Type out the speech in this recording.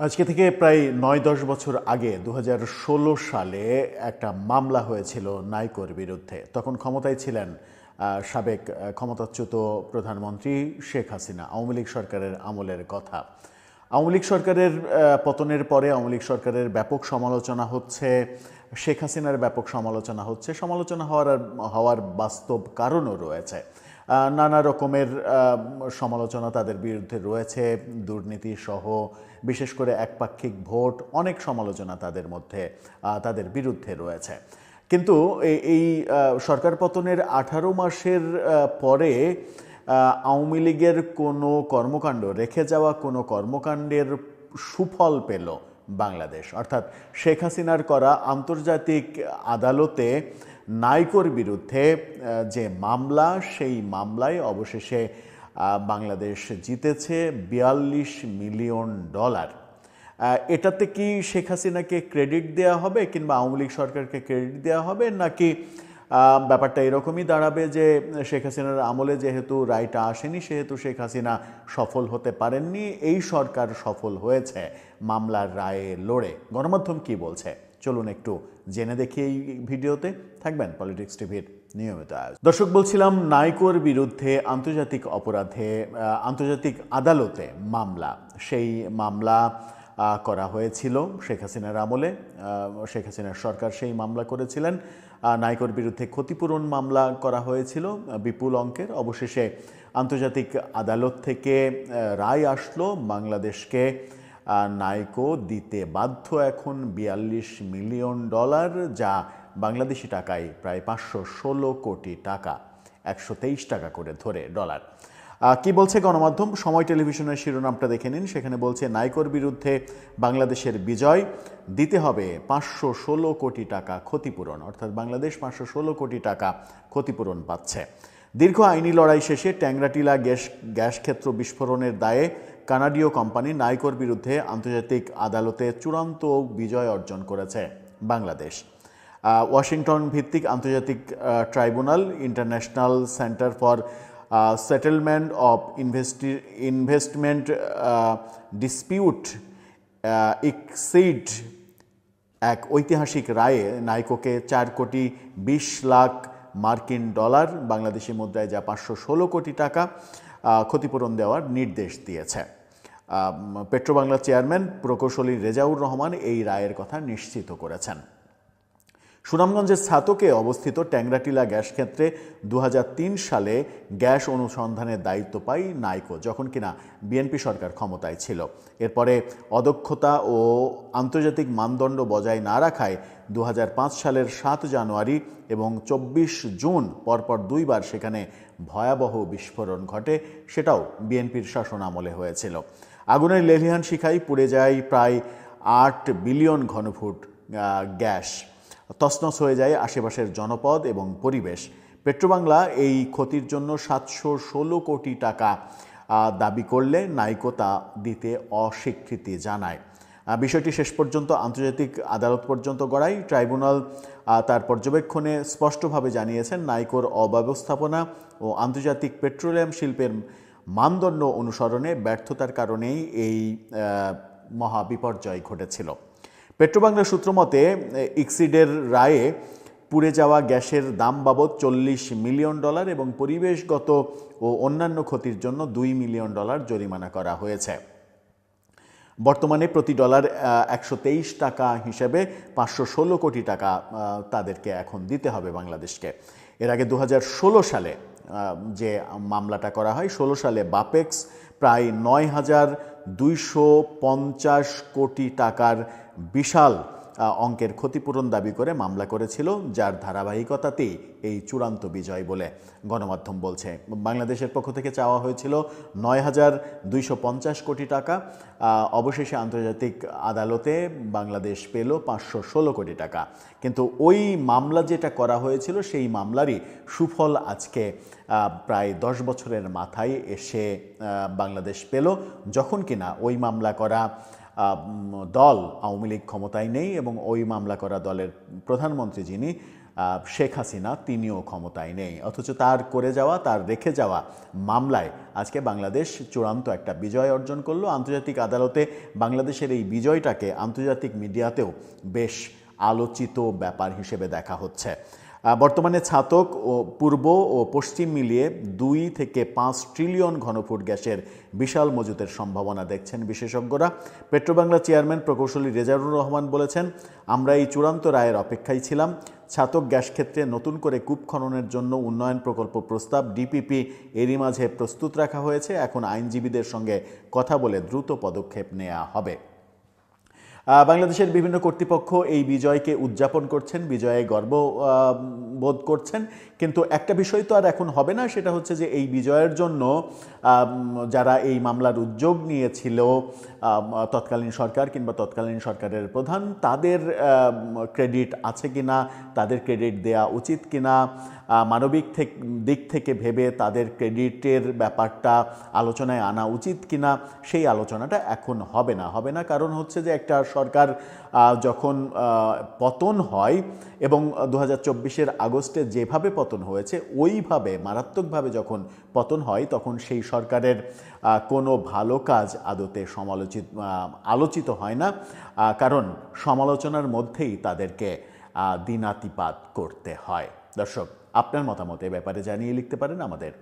আজকে থেকে প্রায় নয়, দশ বছর আগে দু হাজার ষোলো সালে একটা মামলা হয়েছিল নাইকোর বিরুদ্ধে। তখন ক্ষমতায় ছিলেন সাবেক ক্ষমতাচ্যুত প্রধানমন্ত্রী শেখ হাসিনা, আওয়ামী লীগ সরকারের আমলের কথা। আওয়ামী লীগ সরকারের পতনের পরে আওয়ামী লীগ সরকারের ব্যাপক সমালোচনা হচ্ছে, শেখ হাসিনার ব্যাপক সমালোচনা হচ্ছে। সমালোচনা হওয়ার হওয়ার বাস্তব কারণও রয়েছে। নানা রকমের সমালোচনা তাদের বিরুদ্ধে রয়েছে, দুর্নীতি সহ, বিশেষ করে একপাক্ষিক ভোট, অনেক সমালোচনা তাদের মধ্যে তাদের বিরুদ্ধে রয়েছে। কিন্তু এই- সরকার পতনের আঠারো মাসের পরে আওয়ামী লীগের কোনো কর্মকাণ্ড, রেখে যাওয়া কোনো কর্মকাণ্ডের সুফল পেল বাংলাদেশ। অর্থাৎ শেখ হাসিনার করা আন্তর্জাতিক আদালতে নাইকোর বিরুদ্ধে যে মামলা, সেই মামলায় অবশেষে বাংলাদেশ জিতেছে বিয়াল্লিশ মিলিয়ন ডলার। এটাতে কি শেখ হাসিনাকে ক্রেডিট দেওয়া হবে কিংবা আওয়ামী লীগ সরকারকে ক্রেডিট দেওয়া হবে? নাকি ব্যাপারটা এরকমই দাঁড়াবে যে শেখ হাসিনার আমলে যেহেতু রায়টা আসেনি, সেহেতু শেখ হাসিনা সফল হতে পারেননি, এই সরকার সফল হয়েছে মামলার রায়ে লড়ে। গণমাধ্যম কি বলছে? চলুন একটু জেনে দেখি এই ভিডিওতে। থাকবেন পলিটিক্স টিভির নিয়মিত আয়োজন। দর্শক, বলছিলাম, নাইকোর বিরুদ্ধে আন্তর্জাতিক অপরাধে আন্তর্জাতিক আদালতে মামলা। সেই মামলা করা হয়েছিল শেখ হাসিনার আমলে। শেখ হাসিনার সরকার সেই মামলা করেছিলেন। নাইকোর বিরুদ্ধে ক্ষতিপূরণ মামলা করা হয়েছিল বিপুল অঙ্কের। অবশেষে আন্তর্জাতিক আদালত থেকে রায় আসলো বাংলাদেশকে নাইকো দিতে বাধ্য এখন বিয়াল্লিশ মিলিয়ন ডলার, যা বাংলাদেশি টাকায় প্রায় পাঁচশো ষোলো কোটি টাকা, একশো তেইশ টাকা করে ধরে ডলার। কি বলছে গণমাধ্যম? সময় টেলিভিশনের শিরোনামটা দেখে নিন। সেখানে বলছে, নাইকোর বিরুদ্ধে বাংলাদেশের বিজয়, দিতে হবে পাঁচশো ষোলো কোটি টাকা ক্ষতিপূরণ, অর্থাৎ বাংলাদেশ পাঁচশো ষোলো কোটি টাকা ক্ষতিপূরণ পাচ্ছে। দীর্ঘ আইনি লড়াই শেষে ট্যাংরাটিলা গ্যাস গ্যাস ক্ষেত্র বিস্ফোরণের দায়ে কানাডীয় কোম্পানি নাইকোর বিরুদ্ধে আন্তর্জাতিক আদালতে চূড়ান্ত বিজয় অর্জন করেছে বাংলাদেশ। ওয়াশিংটন ভিত্তিক আন্তর্জাতিক tribunal, International Centre for Settlement of ইনভেস্টি, investment dispute ICSID এক ঐতিহাসিক রায়ে নাইকোকে চার কোটি বিশ লাখ মার্কিন ডলার বাংলাদেশি মুদ্রায় যা পাঁচশো ষোলো কোটি টাকা ক্ষতিপূরণ দেওয়ার নির্দেশ দিয়েছে। পেট্রোবাংলা চেয়ারম্যান প্রকৌশলী রেজাউর রহমান এই রায়ের কথা নিশ্চিত করেছেন। সুনামগঞ্জের ছাতকে অবস্থিত ট্যাংরাটিলা গ্যাস ক্ষেত্রে দু হাজার তিন সালে গ্যাস অনুসন্ধানের দায়িত্ব পায় নাইকো, যখন কিনা বিএনপি সরকার ক্ষমতায় ছিল। এরপরে অদক্ষতা ও আন্তর্জাতিক মানদণ্ড বজায় না রাখায় দু হাজার পাঁচ সালের সাত জানুয়ারি এবং চব্বিশ জুন পরপর দুইবার সেখানে ভয়াবহ বিস্ফোরণ ঘটে, সেটাও বিএনপির শাসন আমলে হয়েছিল। আগুনের লেলিহান শিখায় পুড়ে যায় প্রায় আট বিলিয়ন ঘনফুট গ্যাস। তছনছ হয়ে যায় আশেপাশের জনপদ এবং পরিবেশ। পেট্রোবাংলা এই ক্ষতির জন্য সাতশো ষোলো কোটি টাকা দাবি করলে নাইকো তা দিতে অস্বীকৃতি জানায়। বিষয়টি শেষ পর্যন্ত আন্তর্জাতিক আদালত পর্যন্ত গড়ায় ট্রাইব্যুনাল তার পর্যবেক্ষণে স্পষ্টভাবে জানিয়েছেন নাইকোর অব্যবস্থাপনা ও আন্তর্জাতিক পেট্রোলিয়াম শিল্পের মানদণ্ড অনুসরণে ব্যর্থতার কারণেই এই মহাবিপর্যয় ঘটেছিল। পেট্রোবাংলা সূত্র মতে, ইক্সিডের রায়ে পুড়ে যাওয়া গ্যাসের দাম বাবদ চল্লিশ মিলিয়ন ডলার এবং পরিবেশগত ও অন্যান্য ক্ষতির জন্য দুই মিলিয়ন ডলার জরিমানা করা হয়েছে। বর্তমানে প্রতি ডলার একশো তেইশ টাকা হিসেবে পাঁচশো ষোলো কোটি টাকা তাদেরকে এখন দিতে হবে বাংলাদেশকে। এর আগে দু হাজার ষোলো সালে যে মামলাটা করা হয়, ষোলো সালে বাপেক্স প্রায় নয় হাজার দুইশো পঞ্চাশ কোটি টাকার বিশাল অঙ্কের ক্ষতিপূরণ দাবি করে মামলা করেছিল, যার ধারাবাহিকতাতেই এই চূড়ান্ত বিজয় বলে গণমাধ্যম বলছে। বাংলাদেশের পক্ষ থেকে চাওয়া হয়েছিল নয় হাজার দুইশো পঞ্চাশ কোটি টাকা অবশেষে আন্তর্জাতিক আদালতে বাংলাদেশ পেল পাঁচশো ষোলো কোটি টাকা। কিন্তু ওই মামলা যেটা করা হয়েছিল, সেই মামলারই সুফল আজকে প্রায় দশ বছরের মাথায় এসে বাংলাদেশ পেল। যখন কিনা ওই মামলা করা দল আওয়ামী লীগ ক্ষমতায় নেই এবং ওই মামলা করা দলের প্রধানমন্ত্রী যিনি শেখ হাসিনা, তিনিও ক্ষমতায় নেই। অথচ তার করে যাওয়া, তার রেখে যাওয়া মামলায় আজকে বাংলাদেশ চূড়ান্ত একটা বিজয় অর্জন করল। আন্তর্জাতিক আদালতে বাংলাদেশের এই বিজয়টাকে আন্তর্জাতিক মিডিয়াতেও বেশ আলোচিত ব্যাপার হিসেবে দেখা হচ্ছে। বর্তমানে ছাতক ও পূর্ব ও পশ্চিম মিলিয়ে দুই থেকে পাঁচ ট্রিলিয়ন ঘনফুট গ্যাসের বিশাল মজুতের সম্ভাবনা দেখছেন বিশেষজ্ঞরা। পেট্রোবাংলা চেয়ারম্যান প্রকৌশলী রেজারুর রহমান বলেছেন, আমরা এই চূড়ান্ত রায়ের অপেক্ষায় ছিলাম। ছাতক গ্যাস ক্ষেত্রে নতুন করে কূপ খননের জন্য উন্নয়ন প্রকল্প প্রস্তাব ডিপিপি এরই মাঝে প্রস্তুত রাখা হয়েছে। এখন আইনজীবীদের সঙ্গে কথা বলে দ্রুত পদক্ষেপ নেওয়া হবে। বাংলাদেশের বিভিন্ন কর্তৃপক্ষ এই বিজয়কে উদযাপন করছেন বিজয়ে গর্ব বোধ করছেন। কিন্তু একটা বিষয় তো আর এখন হবে না সেটা হচ্ছে যে এই বিজয়ের জন্য যারা এই মামলার উদ্যোগ নিয়েছিল তৎকালীন সরকার কিংবা তৎকালীন সরকারের প্রধান তাদের ক্রেডিট আছে কিনা তাদের ক্রেডিট দেয়া উচিত কিনা আহ, মানবিক দিক থেকে ভেবে তাদের ক্রেডিটের ব্যাপারটা আলোচনায় আনা উচিত কিনা সেই আলোচনাটা এখন হবে না। হবে না কারণ হচ্ছে যে একটা সরকার যখন পতন হয় এবং দু হাজার আগস্টে যেভাবে পতন হয়েছে, ওইভাবে, মারাত্মকভাবে যখন পতন হয়, তখন সেই সরকারের কোনো ভালো কাজ আদতে সমালোচিত আলোচিত হয় না কারণ সমালোচনার মধ্যেই তাদেরকে দিনাতিপাত করতে হয়। দর্শক, আপনার মতামত এ ব্যাপারে জানিয়ে লিখতে পারেন আমাদের